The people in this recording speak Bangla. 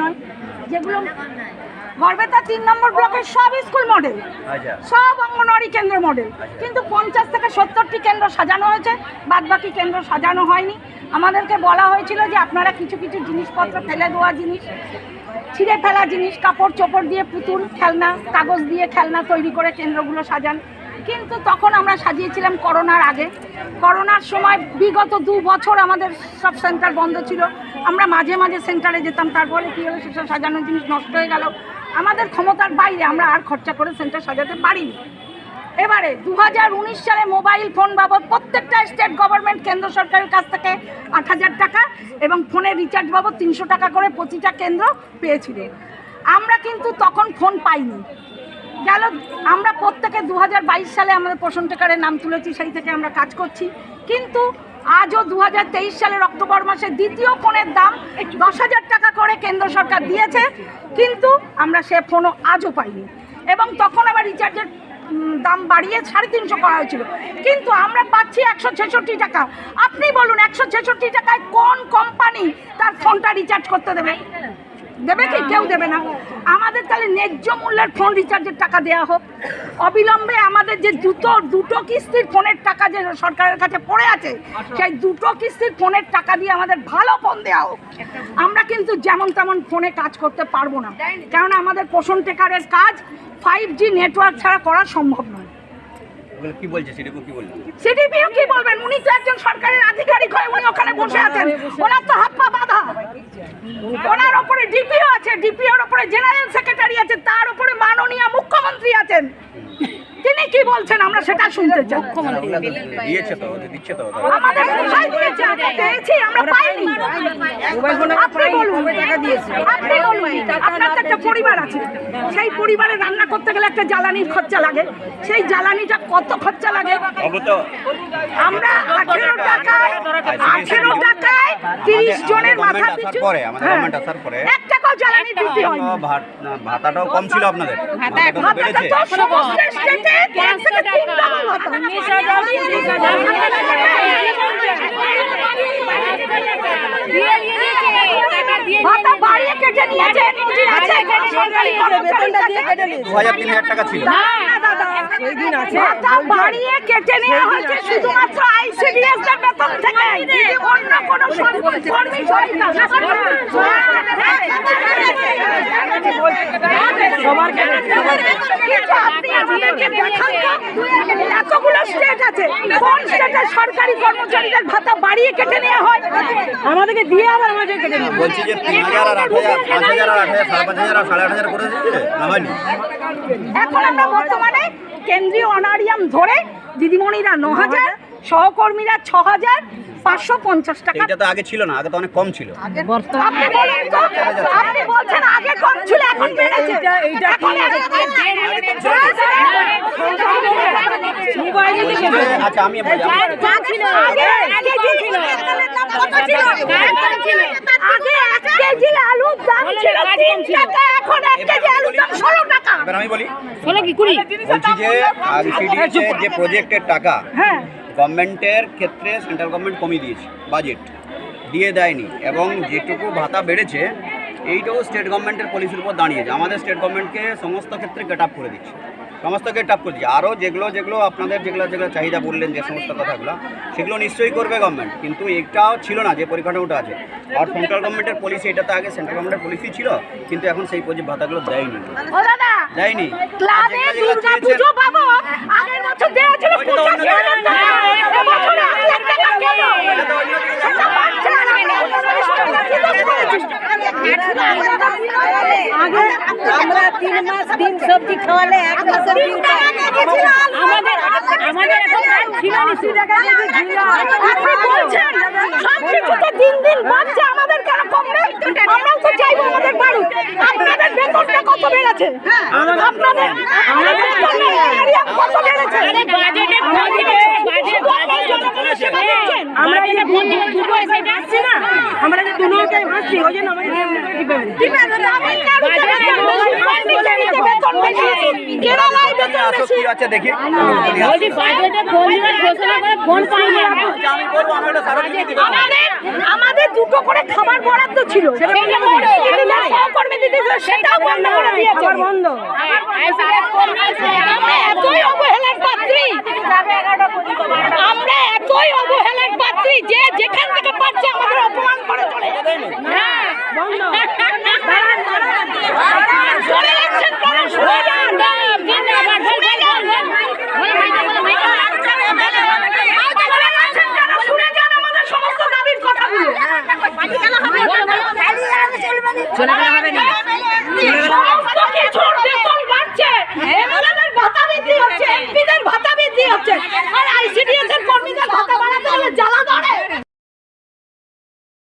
নয় যেগুলো গড়বেতা তিন নম্বর ব্লকের সব স্কুল মডেল আচ্ছা। সব অঙ্গনওয়াড়ি কেন্দ্র মডেল। কিন্তু পঞ্চাশ থেকে সত্তরটি কেন্দ্র সাজানো হয়েছে বাদ বাকি কেন্দ্র সাজানো হয়নি। আমাদেরকে বলা হয়েছিল যে আপনারা কিছু কিছু জিনিসপত্র ফেলে দেওয়া জিনিস ছিঁড়ে ফেলা জিনিস কাপড় চোপড় দিয়ে পুতুল খেলনা কাগজ দিয়ে খেলনা তৈরি করে কেন্দ্রগুলো সাজান। কিন্তু তখন আমরা সাজিয়েছিলাম করোনার আগে। করোনার সময় বিগত দু বছর আমাদের সব সেন্টার বন্ধ ছিল। আমরা মাঝে মাঝে সেন্টারে যেতাম, তারপরে কী হলো, সেসব সাজানোর জিনিস নষ্ট হয়ে গেল। আমাদের ক্ষমতার বাইরে আমরা আর খরচা করে সেন্টার সাজাতে পারিনি। এবারে দু হাজার উনিশ সালে মোবাইল ফোন বাবদ প্রত্যেকটা স্টেট গভর্নমেন্ট, কেন্দ্র সরকারের কাছ থেকে আট হাজার টাকা এবং ফোনের রিচার্জ বাবদ তিনশো টাকা করে প্রতিটা কেন্দ্র পেয়েছিল। আমরা কিন্তু তখন ফোন পাইনি। গেল, আমরা প্রত্যেকে দু হাজার বাইশ সালে আমাদের পোষণ টেকারের নাম তুলেছি, সেই থেকে আমরা কাজ করছি। কিন্তু আজও দু হাজার তেইশ সালের অক্টোবর মাসে দ্বিতীয় ফোনের দাম দশ হাজার টাকা করে কেন্দ্র সরকার দিয়েছে, কিন্তু আমরা সে ফোনও আজও পাইনি। এবং তখন আবার রিচার্জের দাম বাড়িয়ে সাড়ে তিনশো করা হয়েছিল। কিন্তু আমরা পাচ্ছি একশো ছেষট্টি টাকা। আপনি বলুন, একশো ছেষট্টি টাকায় কোন কোম্পানি তার ফোনটা রিচার্জ করতে দেবে? দেবে কি? কেউ দেবে না। আমাদের তাহলে ন্যায্য মূল্যের ফোন রিচার্জের টাকা দেওয়া হোক। অবিলম্বে আমাদের যে দুটো দুটো কিস্তির ফোনের টাকা যে সরকারের কাছে পড়ে আছে সেই দুটো কিস্তির ফোনের টাকা দিয়ে আমাদের ভালো ফোন দেওয়া হোক। আমরা কিন্তু যেমন তেমন ফোনে কাজ করতে পারব না। কেননা আমাদের পোষণ টেকারের কাজ ফাইভ জি নেটওয়ার্ক ছাড়া করা সম্ভব নয়। বলছে? কি বলছে সিডিপিও কি বলবেন? উনি তো একজন সরকারের আধিকারিক হয়ে উনি ওখানে বসে আছেন। ওনার তো হাত পা বাঁধা। ওনার ওপরে ডিপিও আছে ডিপিওর ওপরে জেনারেল সেক্রেটারি আছে তার উপরে মাননীয় মুখ্যমন্ত্রী আছেন। তিনি কি বলছেন? আমরা সেটা শুনতে চাই। মুখ্যমন্ত্রী দিয়েছে তো দিচ্ছে তো আমাদের কোথায় দিয়েছে আমরা পাইনি। আপনি বলুন। আপনি বলুন আপনার একটা পরিবার আছে। সেই পরিবারে রান্না করতে গেলে একটা জ্বালানির খরচা লাগে। সেই জ্বালানিটা কত খরচা লাগে? আমরা আঠেরো টাকায় আঠেরো টাকায় তিরিশ জনের মাথা পিছু পরে আমাদের হ্যাঁ, গভর্নমেন্ট আসার পরে এক টাকাও জ্বালানি বৃদ্ধি হয়নি। তো ভাত- না, ভাতাটাও কম ছিল আপনাদের। ভাতাটা তো সমস্ত স্টেটে এক থেকে তিন ডবল ভাতা। ভাতা বাড়িয়ে কেটে নিয়েছে মজুরি আছে সরকারি কর্মচারীর কাছে। দু হাজার তিন টাকা ছিল। না, দাদা। ভাতা বাড়িয়ে কেটে নেওয়া হয়েছে শুধুমাত্র আইসিডিএস এর বেতন থেকে। অন্য কোনো কর্মী সরকার এতগুলো স্টেট আছে কোন স্টেটের সরকারি কর্মচারীদের ভাতা বাড়িয়ে কেটে নেওয়া হয় আমাদেরকে দিয়ে আবার আমাদের কেটে বলছি যে তিন হাজার আর আট হাজার পাঁচ হাজার আর আট হাজার সাড়ে পাঁচ হাজার আর সাড়ে আট হাজার করে হয়নি এখন আমরা বর্তমানে কেন্দ্রীয় অনারিয়াম ধরে দিদিমণিরা ন হাজার সহকর্মীরা ছ হাজার পাঁচশো পঞ্চাশ টাকা এইটা তো আগে ছিল না আগে তো অনেক কম ছিল আপনি বলুন তো, আপনি বলছেন আগে কম ছিল এখন বেড়েছে আচ্ছা আমি বলি আমি- আগে আগে যে ছিল, কত ছিল? আগে এক কেজি আলুর দাম ছিল তিন টাকা এখন এক কেজি আলুর দাম ষোলো টাকা এবার আমি বলি বলছি যে যে প্রজেক্টের টাকা হ্যাঁ গভর্নমেন্টের ক্ষেত্রে সেন্ট্রাল গভর্নমেন্ট কমিয়ে দিয়েছে বাজেট দিয়ে দেয়নি এবং যেটুকু ভাতা বেড়েছে এইটাও স্টেট গভর্নমেন্টের পলিসির উপর দাঁড়িয়েছে। আমাদের স্টেট গভর্নমেন্টকে সমস্ত ক্ষেত্রে গেট আপ করে দিচ্ছে। সমস্ত গেট আপ করে দিচ্ছে। আরও যেগুলো যেগুলো আপনাদের যেগুলো যেগুলো চাহিদা বললেন যে সমস্ত কথাগুলো সেগুলো নিশ্চয়ই করবে গভর্নমেন্ট। কিন্তু এটাও ছিল না যে পরিকাঠামোটা আছে। আর সেন্ট্রাল গভর্নমেন্টের পলিসি এটা তো আগে সেন্ট্রাল গভর্নমেন্টের পলিসি ছিল কিন্তু এখন সেই প্রজেক্ট ভাতাগুলো দেয়নি। দেয়নি ক্লাবে আর যেগুলো দুর্গা চেয়েছেন- পুজো পাবো আগের বছর দেওয়া ছিল ওইটা তো পঁচাশি হাজার টাকা এবছর এক লাখ টাকা কেন সেটা পাচ্ছে না আগে আমরা তিন মাস ডিম সবজি খাওয়ালে এক মাসের আমাদের আমাদের এখন ছিল না আপনি বলছেন সব কিছুতে দিন দিন বাড়ছে আমাদের কেন কমবে আমরাও তো চাইব আমাদের বাড়ি আপনাদের বেতনটা কত বেড়েছে আপনাদের আমাদের কত বেড়েছে আমরা যে দুটো এসে আসছে না আমরা যে দুটো টাইম ওই জন্য আমাদের আমাদের দুটো করে খাবার বরাদ্দ ছিল আমরা এতই অবহেলার পাত্রী, যে যেখান থেকে পাচ্ছে আমাদের অপমান করে চলে যাবে বন্ধ দাঁড়ান দাঁড়ান।